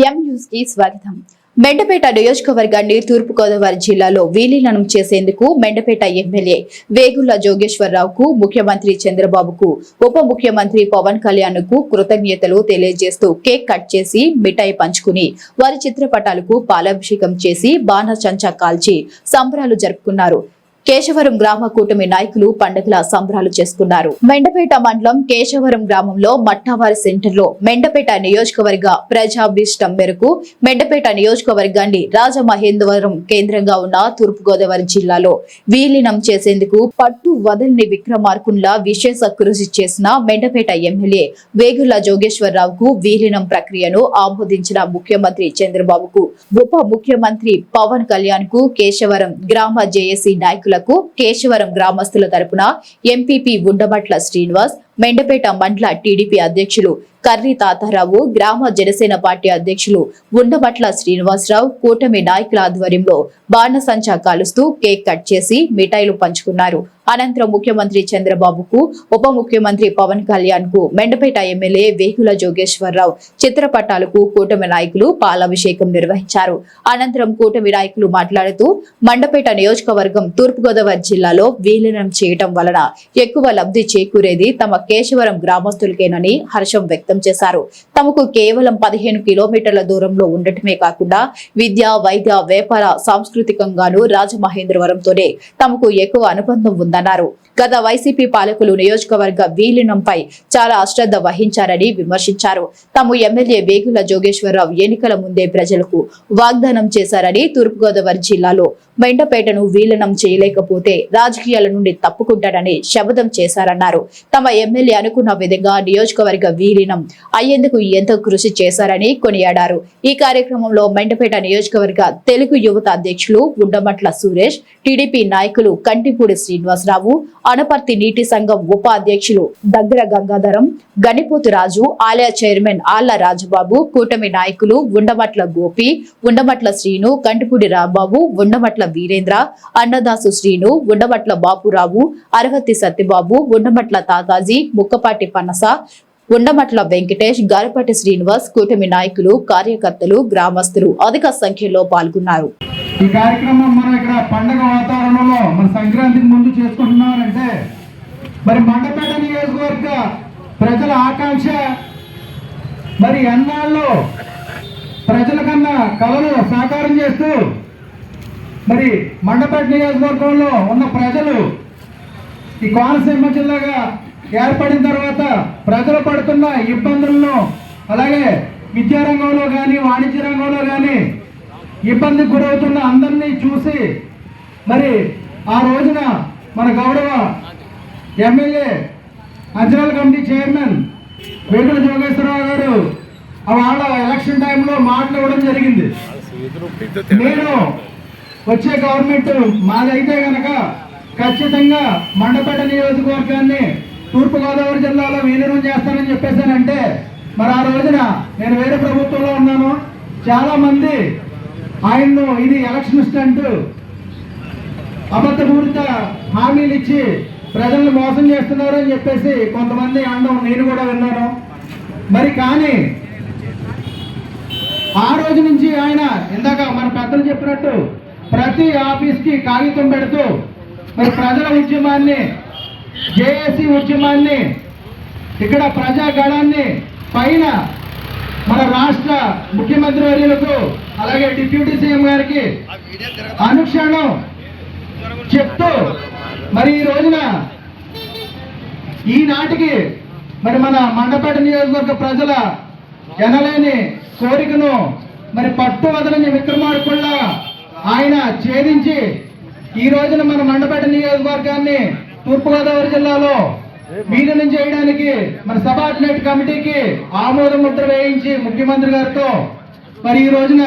ఎం న్యూస్కి స్వాగతం. మెండపేట నియోజకవర్గాన్ని తూర్పుగోదావరి జిల్లాలో విలీనం చేసేందుకు మెండపేట ఎమ్మెల్యే వేగుల జోగేశ్వరరావుకు ముఖ్యమంత్రి చంద్రబాబుకు ఉప ముఖ్యమంత్రి పవన్ కళ్యాణ్కు కృతజ్ఞతలు తెలియజేస్తూ కేక్ కట్ చేసి మిఠాయి పంచుకుని వారి చిత్రపటాలకు పాలాభిషేకం చేసి బాణచంచా కాల్చి సంబరాలు జరుపుకున్నారు. కేశవరం గ్రామ కూటమి నాయకులు పండుగల సంబరాలు చేసుకున్నారు. మెండపేట మండలం కేశవరం గ్రామంలో మట్టావారి సెంటర్లో మెండపేట నియోజకవర్గ ప్రజాభిష్టం మేరకు మెండపేట నియోజకవర్గాన్ని రాజమహేంద్రవరం కేంద్రంగా ఉన్న తూర్పు గోదావరి జిల్లాలో విలీనం చేసేందుకు పట్టు వదలని విక్రమార్కుల్లా విశేష కృషి చేసిన మెండపేట ఎమ్మెల్యే వేగుల జోగేశ్వరరావుకు విలీనం ప్రక్రియను ఆమోదించిన ముఖ్యమంత్రి చంద్రబాబుకు ఉప ముఖ్యమంత్రి పవన్ కళ్యాణ్కు కేశవరం గ్రామ జేఏసీ నాయకులకు కేశవరం గ్రామస్తుల తరపున ఎంపీపీ ఉండబట్ల శ్రీనివాస్ మెండపేట మండల టీడీపీ అధ్యక్షులు కర్రి తాతారావు గ్రామ జనసేన పార్టీ అధ్యక్షులు ఉండబట్ల శ్రీనివాసరావు కూటమి నాయకుల ఆధ్వర్యంలో బాణసంచా కాలుస్తూ కేక్ కట్ చేసి మిఠాయిలు పంచుకున్నారు. అనంతరం ముఖ్యమంత్రి చంద్రబాబుకు ఉప ముఖ్యమంత్రి పవన్ కళ్యాణ్కు మెండపేట ఎమ్మెల్యే వేగుల జోగేశ్వరరావు చిత్రపటాలకు కూటమి నాయకులు పాలాభిషేకం నిర్వహించారు. అనంతరం కూటమి నాయకులు మాట్లాడుతూ మండపేట నియోజకవర్గం తూర్పుగోదావరి జిల్లాలో విలీనం చేయటం వలన ఎక్కువ లబ్ధి చేకూరేది తమ కేశవరం గ్రామస్తులకేనని హర్షం వ్యక్తం చేశారు. తమకు కేవలం పదిహేను కిలోమీటర్ల దూరంలో ఉండటమే కాకుండా విద్య వైద్య వ్యాపార సాంస్కృతికంగాను రాజమహేంద్రవరంతోనే తమకు ఎక్కువ అనుబంధం ఉందన్నారు. గత వైసీపీ పాలకులు నియోజకవర్గ విలీనంపై చాలా అశ్రద్ధ వహించారని విమర్శించారు. తాము ఎమ్మెల్యే వేగుల జోగేశ్వరరావు ఎన్నికల ముందే ప్రజలకు వాగ్దానం చేశారని తూర్పుగోదావరి జిల్లాలో మెండపేటను విలీనం చేయలేకపోతే రాజకీయాల నుండి తప్పుకుంటాడని శపథం చేశారన్నారు. తమ ఎమ్మెల్యే అనుకున్న విధంగా నియోజకవర్గ విలీనం అయ్యేందుకు ఎంతో కృషి చేశారని కొనియాడారు. ఈ కార్యక్రమంలో మెండపేట నియోజకవర్గ తెలుగు యువత అధ్యక్షులు గుండమట్ల సురేష్ టీడీపీ నాయకులు కంటిపూడి శ్రీనివాసరావు అనపర్తి నీటి సంఘం ఉపాధ్యక్షులు దగ్గర గంగాధరం గణిపోతు రాజు ఆలయ చైర్మన్ ఆళ్ళ రాజబాబు కూటమి నాయకులు ఉండమట్ల గోపి ఉండమట్ల శ్రీను కంటిపూడి రాంబాబు ఉండమట్ల వీరేంద్ర అన్నదాసు శ్రీను ఉండమట్ల బాపురావు అరవతి సత్యబాబు ఉండమట్ల తాతాజీ ముక్కపాటి పనస ఉండమట్ల వెంకటేష్ గారపటి శ్రీనివాస్ కూటమి నాయకులు కార్యకర్తలు గ్రామస్తులు అధిక సంఖ్యలో పాల్గొన్నారు. ఈ కార్యక్రమం మనం ఇక్కడ పండగ వాతావరణంలో మన సంక్రాంతికి ముందు చేసుకుంటున్నారంటే మరి మండపేట నియోజకవర్గ ప్రజల ఆకాంక్ష మరి ఎన్నాళ్ళు ప్రజల కన్నా కళలు సాకారం చేస్తూ మరి మండపేట నియోజకవర్గంలో ఉన్న ప్రజలు ఈ కోనసీమ జిల్లాగా ఏర్పడిన తర్వాత ప్రజలు పడుతున్న ఇబ్బందులను అలాగే విద్యారంగంలో కానీ వాణిజ్య రంగంలో కానీ ఇబ్బందికి గురవుతున్న అందరినీ చూసి మరి ఆ రోజున మన గౌరవ ఎమ్మెల్యే అంచనాల కమిటీ చైర్మన్ వేగుల జోగేశ్వరరావు గారు ఆ వాళ్ళ ఎలక్షన్ టైంలో మాట్లాడడం జరిగింది. నేను వచ్చే గవర్నమెంట్ మాదైతే కనుక ఖచ్చితంగా మండపేట నియోజకవర్గాన్ని తూర్పుగోదావరి జిల్లాలో విలీనం చేస్తానని చెప్పేసానంటే మరి ఆ రోజున నేను వేరే ప్రభుత్వంలో ఉన్నాను. చాలామంది ఆయన్ను ఇది ఎలక్షన్ స్టంట్. అబద్ధపూరిత హామీలు ఇచ్చి ప్రజలను మోసం చేస్తున్నారు అని చెప్పేసి కొంతమంది అనడం నేను కూడా విన్నాను. మరి కానీ ఆ రోజు నుంచి ఆయన ఇందాక మన పెద్దలు చెప్పినట్టు ప్రతి ఆఫీస్కి కాగితం పెడుతూ మరి ప్రజల ఉద్యమాన్ని జేఏసీ ఉద్యమాన్ని ఇక్కడ ప్రజాగణాన్ని పైన మన రాష్ట్ర ముఖ్యమంత్రి వర్యులకు అలాగే డిప్యూటీ సీఎం గారికి అనుక్షణం చెప్తూ మరి ఈ రోజున ఈనాటికి మరి మన మండపేట నియోజకవర్గ ప్రజల ఎనలేని కోరికను మరి పట్టు వదలని విక్రమార్కుళ్ళ ఆయన ఛేదించి ఈ రోజున మన మండపేట నియోజకవర్గాన్ని తూర్పుగోదావరి జిల్లాలో విలీనం చేయడానికి మన సబార్డినేట్ కమిటీకి ఆమోద ముద్ర వేయించి ముఖ్యమంత్రి గారితో మరి ఈ రోజున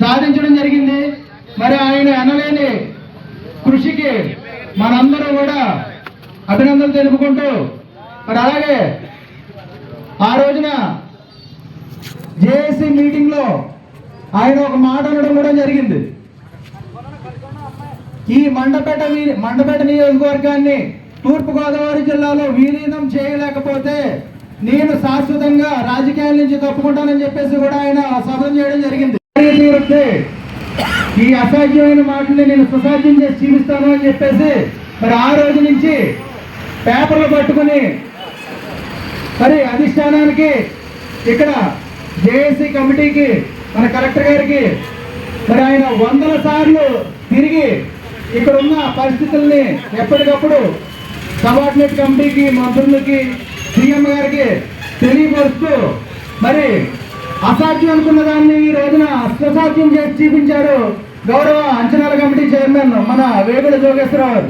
సాధించడం జరిగింది. మరి ఆయన అనలేని కృషికి మనందరూ కూడా అభినందనలు తెలుపుకుంటూ మరి అలాగే ఆ రోజున జేఏసీ మీటింగ్లో ఆయన ఒక మాట అనడం కూడా జరిగింది. ఈ మండపేట మండపేట నియోజకవర్గాన్ని తూర్పుగోదావరి జిల్లాలో విలీనం చేయలేకపోతే నేను శాశ్వతంగా రాజకీయాల నుంచి తప్పుకుంటానని చెప్పేసి కూడా ఆయన శపథం చేయడం జరిగింది. ఈ అసాధ్యమైన మాటల్ని నేను సుసాధ్యం చేసి చూపిస్తాను అని చెప్పేసి మరి ఆ రోజు నుంచి పేపర్లు పట్టుకుని మరి అధిష్టానానికి ఇక్కడ జేఏసీ కమిటీకి మన కలెక్టర్ గారికి మరి ఆయన వందల సార్లు తిరిగి ఇక్కడ ఉన్న పరిస్థితుల్ని ఎప్పటికప్పుడు సబార్డినేట్ కమిటీకి మంత్రులకి సీఎం గారికి తెలియపరుస్తూ మరి అసాధ్యం అనుకున్న దాన్ని ఈ రోజున అష్టసాధ్యం చేసి చూపించారు గౌరవ అంచనాల కమిటీ చైర్మన్ మన వేగుల జోగేశ్వరరావు.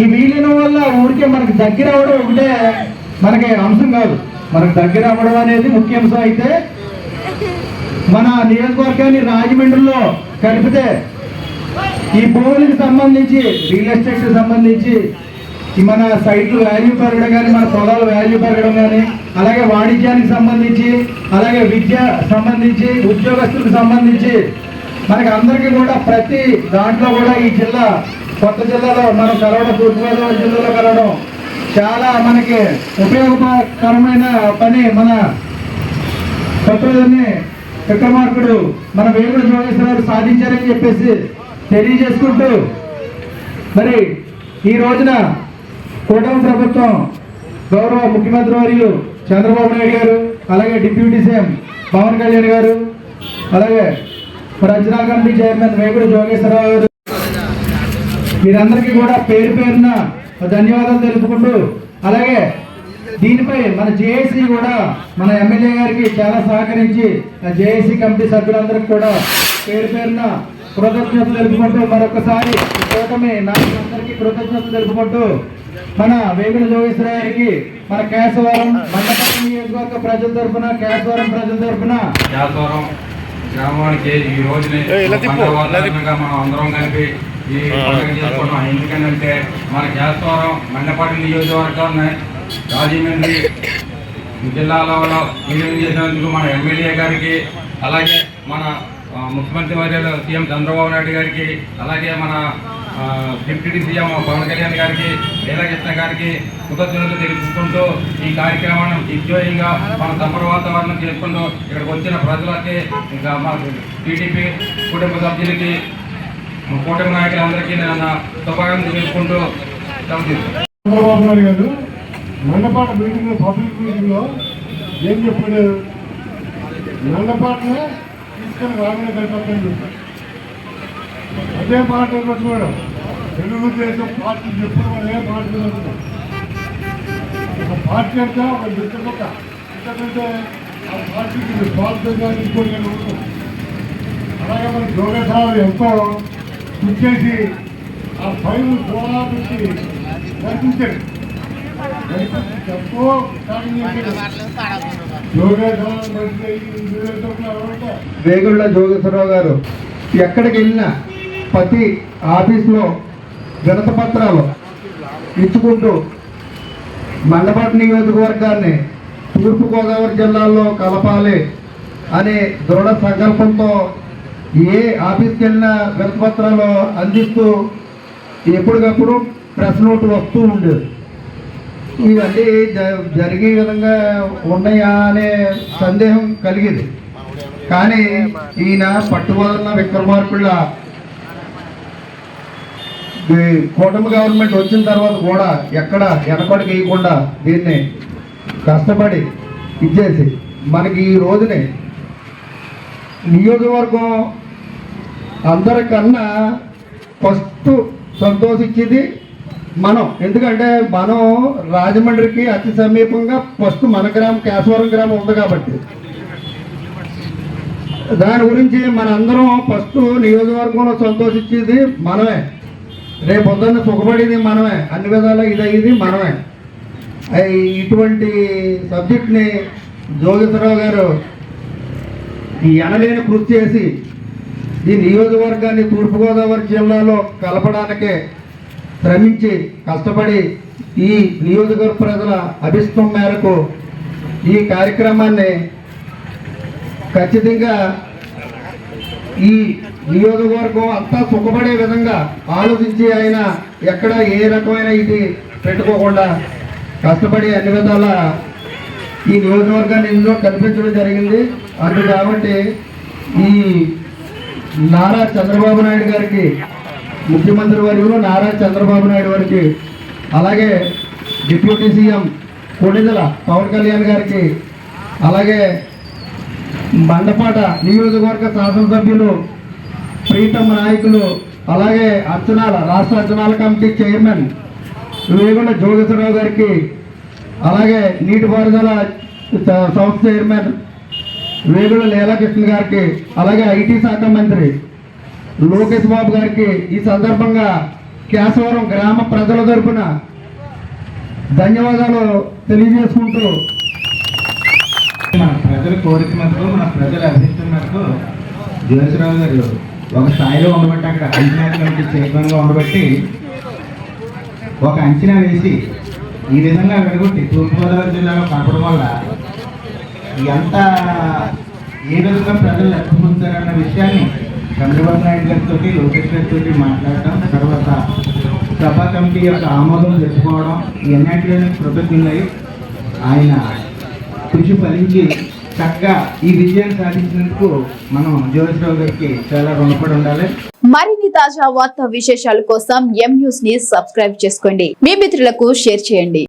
ఈ విలీనం వల్ల ఊరికే మనకి దగ్గర అవడం ఒకటే మనకి అంశం కాదు. మనకు దగ్గర అవ్వడం అనేది ముఖ్య అంశం అయితే మన నియోజకవర్గాన్ని రాజమండ్రిలో కలిపితే ఈ భూములకు సంబంధించి రియల్ ఎస్టేట్ సంబంధించి మన సైట్లు వాల్యూ పెరగడం కానీ మన పొలాలు వాల్యూ పెరగడం కానీ అలాగే వాణిజ్యానికి సంబంధించి అలాగే విద్య సంబంధించి ఉద్యోగస్తులకు సంబంధించి మనకి అందరికీ కూడా ప్రతి దాంట్లో కూడా ఈ జిల్లా కొత్త జిల్లాలో మనం కలవడం తూర్పుగోదావరి జిల్లాలో కలవడం చాలా మనకి ఉపయోగకరమైన పని మన కొత్తని విక్రమార్కుడు మన వేగుడు జోగేశ్వరరావు సాధించారని చెప్పేసి తెలియజేసుకుంటూ మరి ఈ రోజున కూటమి ప్రభుత్వం గౌరవ ముఖ్యమంత్రి వర్యులు చంద్రబాబు నాయుడు గారు అలాగే డిప్యూటీ సీఎం పవన్ కళ్యాణ్ గారు అలాగే మరి కమిటీ చైర్మన్ వేగుడు జోగేశ్వరరావు గారు. మీరందరికీ కూడా పేరు పేరున ధన్యవాదాలు తెలుపుకుంటూ అలాగే దీనిపై మన జేఏసీ కూడా మన ఎమ్మెల్యే గారికి చాలా సహకరించి జేఏసీ కమిటీ సభ్యులందరికీ కూడా పేరు పేరున కృతజ్ఞతలు తెలుపుకుంటూ మరొకసారి కూటమి నాయకులందరికీ కృతజ్ఞతలు తెలుపుకుంటూ మన వేగుల జోగేశ్వర గారికి మన కేశవరం మండపం నియోజకవర్గ ప్రజల తరఫున కేశవరం ప్రజల తరఫున. వ్యాపారం గ్రామానికి ఈ రోజుని మనం అందరం కలిపి ఈ పండుగ చేసుకుంటాం ఎందుకంటే మన కేశవరం మండపాటి నియోజకవర్గాన్ని రాజమండ్రి జిల్లాలో విలీనం చేసినందుకు మన ఎమ్మెల్యే గారికి అలాగే మన ముఖ్యమంత్రి వర్యులు సీఎం చంద్రబాబు నాయుడు గారికి అలాగే మన డిప్యూటీ సీఎం పవన్ కళ్యాణ్ గారికి లీలాకృష్ణ గారికి కృతజ్ఞతలు తెలుపుకుంటూ ఈ కార్యక్రమాన్ని దిగ్విజయంగా మన సంబర వాతావరణం చేసుకుంటూ ఇక్కడికి వచ్చిన ప్రజలకి ఇంకా మా టీడీపీ కుటుంబ సభ్యులకి మా కూటమి నాయకులందరికీ నేను శుభాకాంక్షలు తెలుపుకుంటూ చంద్రబాబు నాయుడు గారు మండపాట మీటింగ్ పబ్లిక్ మీటింగ్లో ఏం చెప్పాడు? మండపాటనే తీసుకొని రాగానే కలిపి చెప్పాడు అదే మాట పట్టుకోవడం తెలుగుదేశం పార్టీ ఎప్పుడు అదే మాట పట్టుకోవడం ఒక పార్టీ అంటే ఒక మిత్రపక్క ఎందుకంటే ఆ పార్టీకి స్వాతంత్రంగా తీసుకొని నేను అలాగే మన జోగేశ్వరరావు ఎంతో కృషి చేసి ఆ ఫైల్ కూడా పెట్టి నడిపించాడు. ఎంతో వేగుళ్ళ జోగేశ్వరరావు గారు ఎక్కడికి వెళ్ళినా ప్రతి ఆఫీస్లో వినత పత్రాలు ఇచ్చుకుంటూ మండపట్ నియోజకవర్గాన్ని తూర్పుగోదావరి జిల్లాలో కలపాలి అనే దృఢ సంకల్పంతో ఏ ఆఫీస్కి వెళ్ళినా వినతపత్రాలు అందిస్తూ ఎప్పటికప్పుడు ప్రెస్ నోట్ వస్తూ ఉండేది. ఇవన్నీ జ- జరిగే విధంగా ఉన్నాయా అనే సందేహం కలిగింది. కానీ ఈయన పట్టుబోదన్న విక్రమార్కుళ్ళ ఈ కూటమి గవర్నమెంట్ వచ్చిన తర్వాత కూడా ఎక్కడ వెనకడికి వేయకుండా దీన్ని కష్టపడి ఇచ్చేసి మనకి ఈ రోజునే నియోజకవర్గం అందరికన్నా ఫస్ట్ సంతోషించేది మనం. ఎందుకంటే మనం రాజమండ్రికి అతి సమీపంగా ఫస్ట్ మన గ్రామం కేశవరం గ్రామం ఉంది కాబట్టి. దాని గురించి మనందరం ఫస్ట్ నియోజకవర్గంలో సంతోషించేది మనమే. రేపు పొద్దున్న సుఖపడేది మనమే. అన్ని విధాలా ఇది మనమే. ఇటువంటి సబ్జెక్ట్ని జోగేశ్వరరావు గారు ఈ ఎనలేని కృషి చేసి ఈ నియోజకవర్గాన్ని తూర్పుగోదావరి జిల్లాలో కలపడానికే శ్రమించి కష్టపడి ఈ నియోజకవర్గ ప్రజల అభిష్టం మేరకు ఈ కార్యక్రమాన్ని ఖచ్చితంగా ఈ నియోజకవర్గం అంతా సుఖపడే విధంగా ఆలోచించి ఆయన ఎక్కడ ఏ రకమైన ఇది పెట్టుకోకుండా కష్టపడి అన్ని విధాల ఈ నియోజకవర్గాన్ని ఇందులో కల్పించడం జరిగింది. అటు కాబట్టి ఈ నారా చంద్రబాబు నాయుడు గారికి ముఖ్యమంత్రి వర్యులు నారా చంద్రబాబు నాయుడు గారికి అలాగే డిప్యూటీ సీఎం కొణిదల పవన్ కళ్యాణ్ గారికి అలాగే మండపాట నియోజకవర్గ శాసనసభ్యులు ప్రీతమ నాయకులు అలాగే అర్చనాల రాష్ట్ర అర్చనాల కమిటీ చైర్మన్ వేగుండ జోగేశ్వరరావు గారికి అలాగే నీటిపారుదల సంస్థ చైర్మన్ వేగుల లీలాకృష్ణ గారికి అలాగే ఐటీ శాఖ మంత్రి లోకేష్ బాబు గారికి ఈ సందర్భంగా కేశవరం గ్రామ ప్రజల తరపున ధన్యవాదాలు తెలియజేసుకుంటూ మన ప్రజల కోరిక మేరకు మన ప్రజల అభిష్టం మేరకు జ్యోతిరావు గారు ఒక స్థాయిలో ఉండబట్టి అక్కడ అంచనా కమిటీ చైర్మన్గా ఉండబట్టి ఒక అంచనా వేసి ఈ విధంగా వెడగొట్టి తూర్పుగోదావరి జిల్లాలో కనపడం వల్ల ఎంత ఏ విధంగా ప్రజలు లెక్క విషయాన్ని చంద్రబాబు నాయుడు గారితో లోకేష్ గారితో మాట్లాడటం తర్వాత సభా కమిటీ యొక్క ఆమోదం తెచ్చుకోవడం ఇవన్నిటిలోనే కృతజ్ఞులై ఆయన కృషి ఫలించి చక్కగా ఈ విజయం సాధించినందుకు మనం జ్యోతిరావు గారికి చాలా రుణపడి ఉండాలి. మరిన్ని తాజా వార్తా విశేషాల కోసం ఎం న్యూస్ని సబ్స్క్రైబ్ చేసుకోండి. మీ మిత్రులకు షేర్ చేయండి.